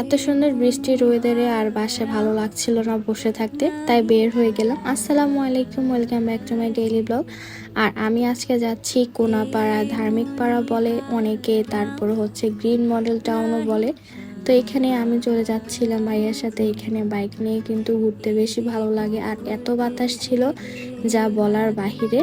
এত সুন্দর বৃষ্টির ওয়েদারে আর বাসায় ভালো লাগছিল না বসে থাকতে, তাই বের হয়ে গেলাম। আসসালামু আলাইকুম welcome back to my daily vlog আর আমি আজকে যাচ্ছি কোনাপাড়া ধার্মিক পাড়া বলে, অনেকে তারপর হচ্ছে গ্রিন মডেল টাউনও বলে। তো এখানে আমি চলে যাচ্ছিলাম ভাইয়ের সাথে, এখানে বাইক নিয়ে কিন্তু ঘুরতে বেশি ভালো লাগে। আর এত বাতাস ছিল যা বলার বাহিরে।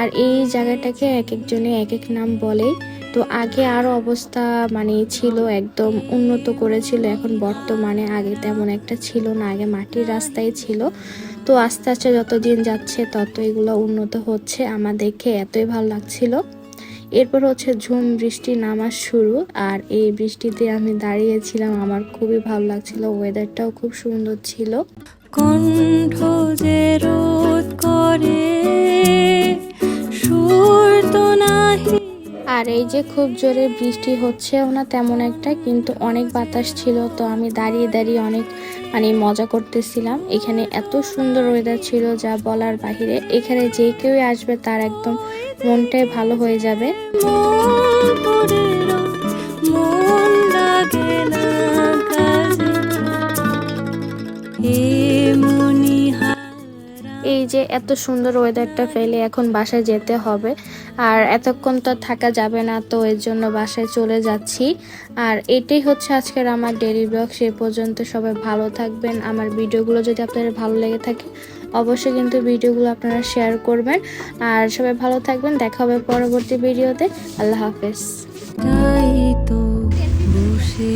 আর এই জায়গাটাকে এক একজনে এক এক নাম বলে তো আগে আরও অবস্থা মানে ছিল, একদম উন্নত করেছিল। এখন বর্তমানে আগে তেমন একটা ছিল না, আগে মাটির রাস্তায় ছিল। তো আস্তে আস্তে যত দিন যাচ্ছে তত এগুলো উন্নত হচ্ছে আমার দেখে এতই ভালো লাগছিল। এরপর হচ্ছে ঝুম বৃষ্টি নামার শুরু আর এই বৃষ্টিতে আমি দাঁড়িয়েছিলাম, আমার খুবই ভালো লাগছিল ওয়েদারটাও খুব সুন্দর ছিল। কণ্ঠ আর এই যে খুব জোরে বৃষ্টি হচ্ছেও না তেমন একটা, কিন্তু অনেক বাতাস ছিল, তো আমি দাঁড়িয়ে দাঁড়িয়ে অনেক মানে মজা করতেছিলাম। এখানে এত সুন্দর ওয়েদার ছিল যা বলার বাহিরে। এখানে যে কেউই আসবে তার একদম মনটাই ভালো হয়ে যাবে। এই যে এত সুন্দর ওয়েদারটা ফেলে এখন বাসায় যেতে হবে। আর এতক্ষণ তো থাকা যাবে না, তো এর জন্য বাসায় চলে যাচ্ছি। আর এটাই হচ্ছে আজকের আমার ডেলি ব্লগ সে পর্যন্ত সবাই ভালো থাকবেন। আমার ভিডিওগুলো যদি আপনাদের ভালো লেগে থাকে, অবশ্যই কিন্তু ভিডিওগুলো আপনারা শেয়ার করবেন। আর সবাই ভালো থাকবেন, দেখা হবে পরবর্তী ভিডিওতে আল্লাহ হাফেজ। তাই তো বসে